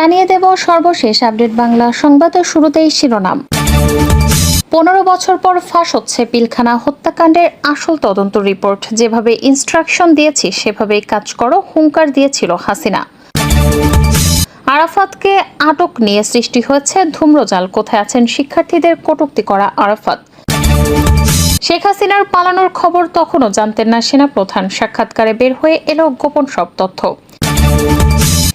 জানিয়ে দেব সর্বশেষ আপডেট বাংলা সংবাদের শুরুতেই শিরোনাম। পনেরো বছর পর ফাঁস হচ্ছে পিলখানা হত্যাকাণ্ডের আসল তদন্ত রিপোর্ট। যেভাবে ইনস্ট্রাকশন দিয়েছি, সেভাবেই কাজ করো, হুঙ্কার দিয়েছিল হাসিনা। আরাফাতকে আটক নিয়ে সৃষ্টি হয়েছে ধূম্রজাল। কোথায় আছেন শিক্ষার্থীদের কটুক্তি করা আরাফাত। শেখ হাসিনার পালানোর খবর তখনও জানতেন না সেনাপ্রধান। সাক্ষাৎকারে বের হয়ে এলো গোপন সব তথ্য।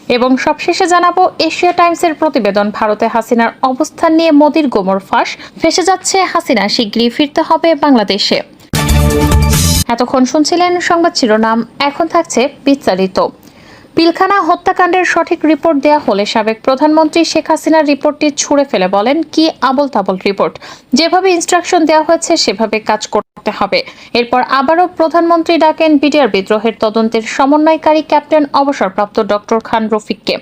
এবং সবশেষে জানাব, এশিয়া টাইমসের প্রতিবেদন, ভারতে হাসিনার অবস্থান নিয়ে মোদির গোমর ফাঁস। ফেসে যাচ্ছে হাসিনা, শিগগিরই ফিরতে হবে বাংলাদেশে। এতক্ষণ শুনছিলেন সংবাদ শিরোনাম, এখন থাকছে বিস্তারিত। পিলখানা হত্যাকাণ্ডের সঠিক রিপোর্ট দেয়া হলে সাবেক প্রধানমন্ত্রী শেখ হাসিনার রিপোর্টটি ছুঁড়ে ফেলে বলেন, কি আবল তাবল রিপোর্ট? যেভাবে ইনস্ট্রাকশন দেওয়া হয়েছে, সেভাবে কাজ করতে হবে। এরপর আবারও প্রধানমন্ত্রী ডাকেন বিডিআর বিদ্রোহের তদন্তের সমন্বয়কারী ক্যাপ্টেন অবসরপ্রাপ্ত ডক্টর খান রফিককে।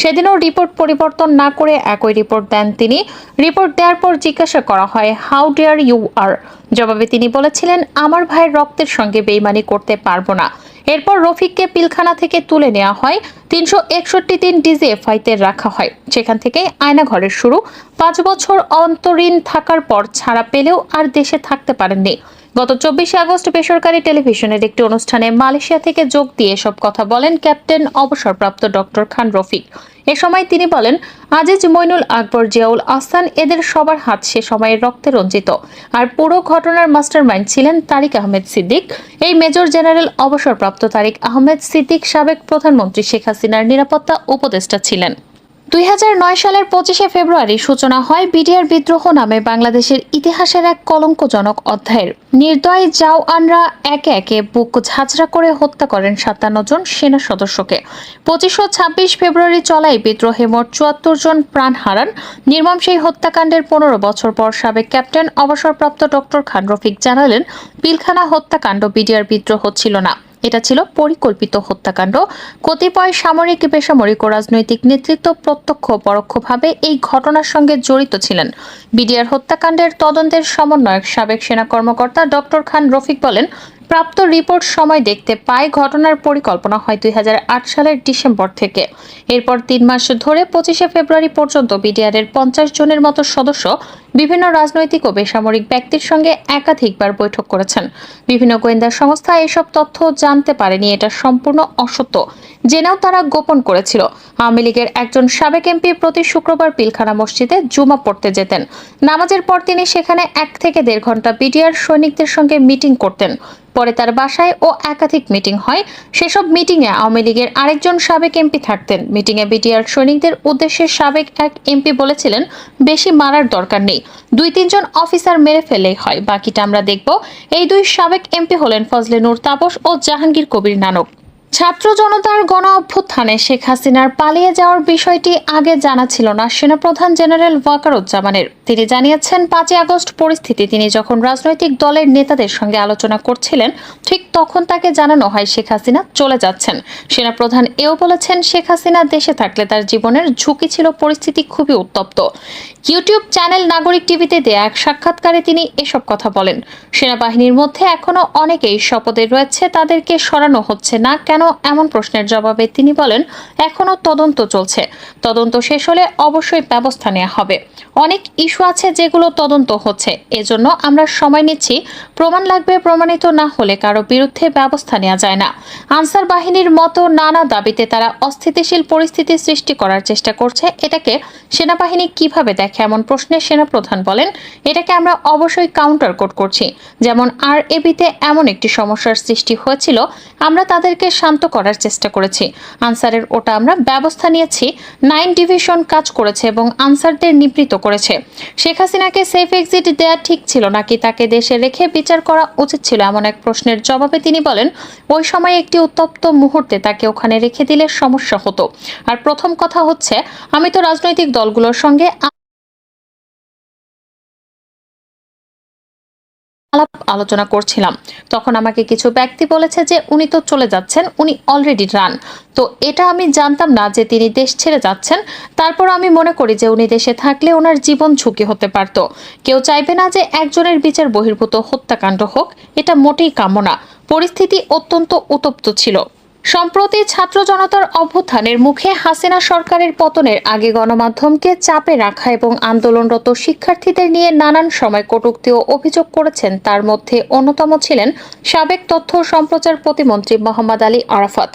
সেদিনও রিপোর্ট পরিবর্তন না করে একই রিপোর্ট দেন তিনি। রিপোর্ট দেওয়ার পর জিজ্ঞাসা করা হয় হাউ ডিয়ার ইউ আর জবাবে তিনি বলেছিলেন, আমার ভাইয়ের রক্তের সঙ্গে বেইমানি করতে পারব না। এরপর রফিককে পিলখানা থেকে তুলে নেওয়া হয়। তিনশো রাখা হয়। সেখান থেকে শুরু। পাঁচ বছর অন্তরীণ থাকার পর ছাড়া পেলেও আর দেশে থাকতে পারেননি। গত চব্বিশে আগস্ট বেসরকারি টেলিভিশনের একটি অনুষ্ঠানে মালয়েশিয়া থেকে যোগ দিয়ে এসব কথা বলেন ক্যাপ্টেন অবসরপ্রাপ্ত ডক্টর খান রফিক। এ সময় তিনি বলেন, আজিজ, মইনুল আকবর, জিয়াউল আহসান, এদের সবার হাত সে সময়ে রক্তে রঞ্জিত। আর পুরো ঘটনার মাস্টারমাইন্ড ছিলেন তারিক আহমেদ সিদ্দিক। এই মেজর জেনারেল অবসরপ্রাপ্ত তারিক আহমেদ সিদ্দিক সাবেক প্রধানমন্ত্রী শেখ হাসিনার নিরাপত্তা উপদেষ্টা ছিলেন। দুই হাজার নয় সালের পঁচিশে ফেব্রুয়ারি সূচনা হয় বিডিআর বিদ্রোহ নামে বাংলাদেশের ইতিহাসের এক কলঙ্কজনক অধ্যায়ের। নির্দয় জাওয়ানরা একে একে বুক ঝাঁঝরা করে হত্যা করেন সাতান্ন জন সেনা সদস্যকে। পঁচিশ ও ছাব্বিশ ফেব্রুয়ারি চলাই বিদ্রোহে মোট চুয়াত্তর জন প্রাণ হারান। নির্মম সেই হত্যাকাণ্ডের পনেরো বছর পর সাবেক ক্যাপ্টেন, অবসরপ্রাপ্ত ডক্টর খান রফিক জানালেন, পিলখানা হত্যাকাণ্ড বিডিআর বিদ্রোহ ছিল না। এটা ছিল পরিকল্পিত হত্যাকাণ্ড। কতিপয় সামরিক, বেসামরিক ও রাজনৈতিক নেতৃত্ব প্রত্যক্ষ, পরোক্ষভাবে এই ঘটনার সঙ্গে জড়িত ছিলেন। বিডিআর হত্যাকাণ্ডের তদন্তের সমন্বয়ক সাবেক সেনা কর্মকর্তা ডক্টর খান রফিক বলেন, প্রাপ্ত রিপোর্ট সময় দেখতে পায় ঘটনার পরিকল্পনা হয় দুই হাজার আট সালের ডিসেম্বর থেকে। এরপর তিন মাস ধরে পঁচিশে ফেব্রুয়ারি পর্যন্ত বিডিআরের পঞ্চাশ জনের মতো সদস্য বিভিন্ন রাজনৈতিক ও বেসামরিক ব্যক্তির সঙ্গে একাধিকবার বৈঠক করেছেন। বিভিন্ন গোয়েন্দা সংস্থা এসব তথ্য জানতে পারেনি, এটা সম্পূর্ণ অসত্য। জেনেও তারা গোপন করেছিল। আওয়ামী লীগের একজন সাবেক এমপি প্রতি শুক্রবার পিলখানা মসজিদে জুমা পড়তে যেতেন। নামাজের পর তিনি সেখানে এক থেকে দেড় ঘণ্টা বিডিআর সৈনিকদের সঙ্গে মিটিং করতেন। পরে তার বাসায় ও একাধিক মিটিং হয়। সেসব মিটিংয়ে আওয়ামী লীগের আরেকজন সাবেক এমপি থাকতেন। মিটিংয়ে বিটিআর সৈনিকদের উদ্দেশ্যে সাবেক এক এমপি বলেছিলেন, বেশি মারার দরকার নেই। দুই তিনজন অফিসার মেরে ফেলে হয়। বাকিটা আমরা দেখব। এই দুই সাবেক এমপি হলেন ফজলে নূর তাপস ও জাহাঙ্গীর কবির নানক। ছাত্র জনতার গণ অভ্যুত্থানে শেখ হাসিনার পালিয়ে যাওয়ার বিষয়টি আগে জানা ছিল না, সেনাপ্রধান জেনারেল ওয়াকারুজ্জামানের। তিনি জানিয়েছেন, পাঁচই আগস্ট পরিস্থিতি, তিনি যখন রাজনৈতিক দলের নেতাদের সঙ্গে আলোচনা করছিলেন, ঠিক তখন তাকে জানানো হয় শেখ হাসিনা চলে যাচ্ছেন। সেনাপ্রধান এও বলেছেন, শেখ হাসিনা দেশে থাকলে তার জীবনের ঝুঁকি ছিল, পরিস্থিতি খুবই উত্তপ্ত। ইউটিউব চ্যানেল নাগরিক টিভিতে দেয়া এক সাক্ষাৎকারে তিনি এসব কথা বলেন। সেনাবাহিনীর মধ্যে এখনও অনেকেই শপথে রয়েছে, তাদেরকে সরানো হচ্ছে না, কেন এমন প্রশ্নের জবাবে তিনি বলেন, এখনও তদন্ত চলছে। তদন্ত শেষ হলে অবশ্যই ব্যবস্থা নেওয়া হবে। অনেক ইস্যু আছে যেগুলো তদন্ত হচ্ছে। এজন্য আমরা সময় নিচ্ছি। প্রমাণ লাগবে, প্রমাণিত না হলে কারও বিরুদ্ধে ব্যবস্থা নেওয়া যায় না। আনসার বাহিনীর মতো নানা দাবিতে তারা অস্থিতিশীল পরিস্থিতি সৃষ্টি করার চেষ্টা করছে। এটাকে সেনাবাহিনী কীভাবে দেখে এমন প্রশ্নে সেনাপ্রধান বলেন, এটাকে আমরা অবশ্যই কাউন্টার কোড করছি। যেমন আর এবিতে এমন একটি সমস্যার সৃষ্টি হয়েছিল, আমরা তাদেরকে শান্ত করার চেষ্টা করেছি। আনসারের ওটা আমরা ব্যবস্থা নিয়েছি। নাইন ডিভিশন কাজ করেছে এবং আনসারদের নিবৃত করেছে। শেখ হাসিনাকে সেফ এক্সিট দেওয়া ঠিক ছিল নাকি তাকে দেশে রেখে বিচার করা উচিত ছিল এমন এক প্রশ্নের জবাবে তিনি বলেন, ওই সময় একটি উত্তপ্ত মুহূর্তে তাকে ওখানে রেখে দিলে সমস্যা হতো। আর প্রথম কথা হচ্ছে, আমি তো রাজনৈতিক দলগুলোর সঙ্গে আলাপ আলোচনা করছিলাম। তখন আমাকে কিছু ব্যক্তি বলেছে যে, উনি তো চলে যাচ্ছেন, উনি অলরেডি রান তো এটা আমি জানতাম না যে তিনি দেশ ছেড়ে যাচ্ছেন। তারপর আমি মনে করি যে, উনি দেশে থাকলে ওনার জীবন ঝুঁকি হতে পারত। কেউ চাইবে না যে, একজনের বিচার বহির্ভূত হত্যাকাণ্ড হোক, এটা মোটেই কামনা পরিস্থিতি অত্যন্ত উত্তপ্ত ছিল। সম্প্রতি ছাত্র জনতার অভ্যুত্থানের মুখে হাসিনা সরকারের পতনের আগে গণমাধ্যমকে চাপে রাখা এবং আন্দোলনরত শিক্ষার্থীদের নিয়ে নানান সময় কটূক্তি ও অভিযোগ করেছেন, তার মধ্যে অন্যতম ছিলেন সাবেক তথ্য সম্প্রচার প্রতিমন্ত্রী মোহাম্মদ আলী আরাফাত।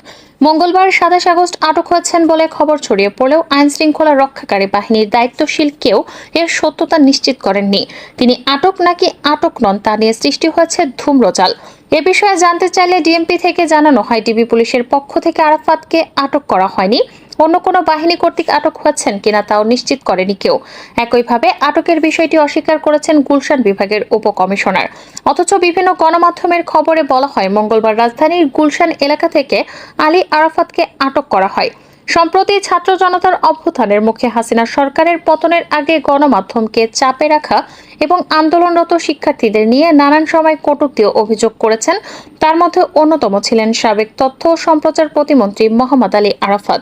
মঙ্গলবার সাতাশ আগস্ট আটক হয়েছেন বলে খবর ছড়িয়ে পড়লেও আইন শৃঙ্খলা রক্ষাকারী বাহিনীর দায়িত্বশীল কেউ এর সত্যতা নিশ্চিত করেননি। তিনি আটক নাকি আটক নন তা নিয়ে সৃষ্টি হয়েছে ধূম্রজাল। এ বিষয়ে জানতে চাইলে ডিএমপি থেকে জানানো হয়, ডিবি পুলিশের পক্ষ থেকে আরাফাতকে আটক করা হয়নি। অন্য কোনো বাহিনী কর্তৃক আটক হচ্ছেন কিনা তাও নিশ্চিত করেনি কেউ। একইভাবে আটকের বিষয়টি অস্বীকার করেছেন গুলশান বিভাগের উপকমিশনার। অথচ বিভিন্ন গণমাধ্যমের খবরে বলা হয়, মঙ্গলবার রাজধানীর গুলশান এলাকা থেকে আলী আরাফাতকে আটক করা হয়। সম্প্রতি ছাত্র জনতার অভ্যুত্থানের মুখে হাসিনা সরকারের পতনের আগে গণমাধ্যমকে চাপে রাখা এবং আন্দোলনরত শিক্ষার্থীদের নিয়ে নানান সময় কটূক্তি অভিযোগ করেছেন। তার মধ্যে অন্যতম ছিলেন সাবেক তথ্য ও সম্প্রচার প্রতিমন্ত্রী মোহাম্মদ আলী আরাফাত।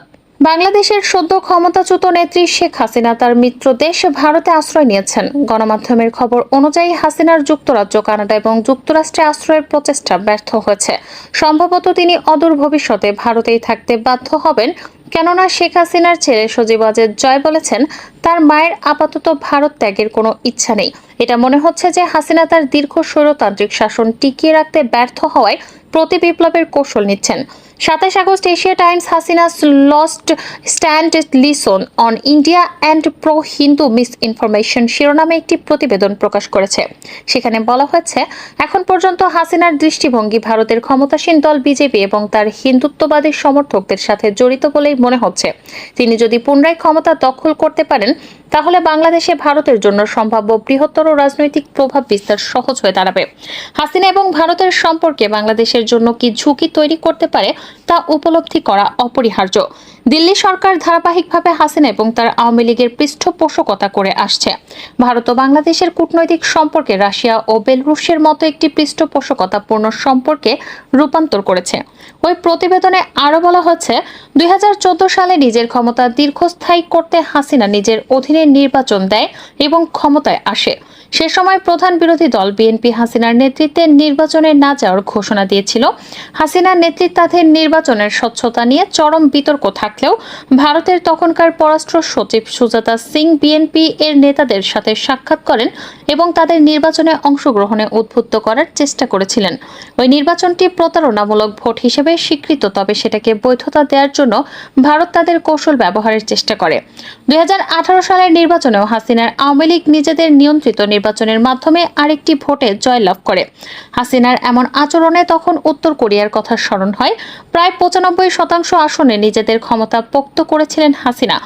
বাংলাদেশের সদ্য ক্ষমতাচ্যুত নেত্রী শেখ হাসিনা তার মিত্র দেশ ভারতে আশ্রয় নিয়েছেন। গণমাধ্যমের খবর অনুযায়ী হাসিনার যুক্তরাজ্য, কানাডা এবং যুক্তরাষ্ট্রে আশ্রয়ের প্রচেষ্টা ব্যর্থ হয়েছে। সম্ভবত তিনি অদূর ভবিষ্যতে ভারতেই থাকতে বাধ্য হবেন, কেননা শেখ হাসিনার ছেলে সজীব ওয়াজেদ জয় বলেছেন, তার মায়ের আপাতত ভারত ত্যাগের কোনো ইচ্ছা নেই। এটা মনে হচ্ছে যে হাসিনা তার দীর্ঘ স্বৈরতান্ত্রিক শাসন টিকিয়ে রাখতে ব্যর্থ হওয়ায় প্রতি বিপ্লবের কৌশল নিচ্ছেন। সাতাশ August Asia Times Hasina's lost stand lesson on India and pro Hindu misinformation শিরোনামে একটি প্রতিবেদন প্রকাশ করেছে। সেখানে বলা হয়েছে, এখন পর্যন্ত হাসিনার দৃষ্টিভঙ্গি ভারতের ক্ষমতাসীন দল বিজেপি এবং তার হিন্দুত্ববাদী সমর্থকদের সাথে জড়িত বলেই মনে হচ্ছে। তিনি যদি পুনরায় ক্ষমতা দখল করতে পারেন তাহলে বাংলাদেশে ভারতের জন্য সম্ভাব্য বৃহত্তর রাজনৈতিক প্রভাব বিস্তার সহজ হয়ে দাঁড়াবে। হাসিনা এবং ভারতের সম্পর্কে বাংলাদেশের জন্য কি ঝুঁকি তৈরি করতে পারে তা উপলব্ধি করা অপরিহার্য। দিল্লি সরকার ধারাবাহিকভাবে হাসিনা এবং তার আওয়ামী লীগের পৃষ্ঠপোষকতা করে আসছে। ভারত ও বাংলাদেশের কূটনৈতিক সম্পর্কে রাশিয়া ও বেলরুশের মতো একটি পৃষ্ঠপোষকতাপূর্ণ সম্পর্কে রূপান্তর করেছে। ওই প্রতিবেদনে আরও বলা হচ্ছে, দুই হাজার চোদ্দ সালে নিজের ক্ষমতা দীর্ঘস্থায়ী করতে হাসিনা নিজের অধীনে নির্বাচন দেয় এবং ক্ষমতায় আসে। সে সময় প্রধান বিরোধী দল বিএনপি হাসিনার নেতৃত্বে নির্বাচনে না যাওয়ার ঘোষণা দিয়েছিল। হাসিনার নেতৃত্বাধীন নির্বাচনের স্বচ্ছতা নিয়ে চরম বিতর্ক থাকলেও ভারতের তখনকার পররাষ্ট্র সচিব সুজাতা সিং বিএনপি এর নেতাদের সাথে সাক্ষাৎ করেন এবং তাদের নির্বাচনে অংশগ্রহণে উদ্বুদ্ধ করার চেষ্টা করেছিলেন। ওই নির্বাচনটি প্রতারণামূলক ভোট হিসেবে স্বীকৃত, তবে সেটাকে বৈধতা দেওয়ার জন্য ভারত তাদের কৌশল ব্যবহারের চেষ্টা করে। দুই হাজার আঠারো সালের নির্বাচনেও হাসিনার আওয়ামী লীগ নিজেদের নিয়ন্ত্রিত নির্বাচনের মাধ্যমে আরেকটি ভোটে জয়লাভ করে। হাসিনার এমন আচরণে তখন উত্তর কোরিয়ার কথা স্মরণ হয়। প্রায় পঁচানব্বই শতাংশ আসনে নিজেদের ক্ষমতা পোক্ত করেছিলেন হাসিনা।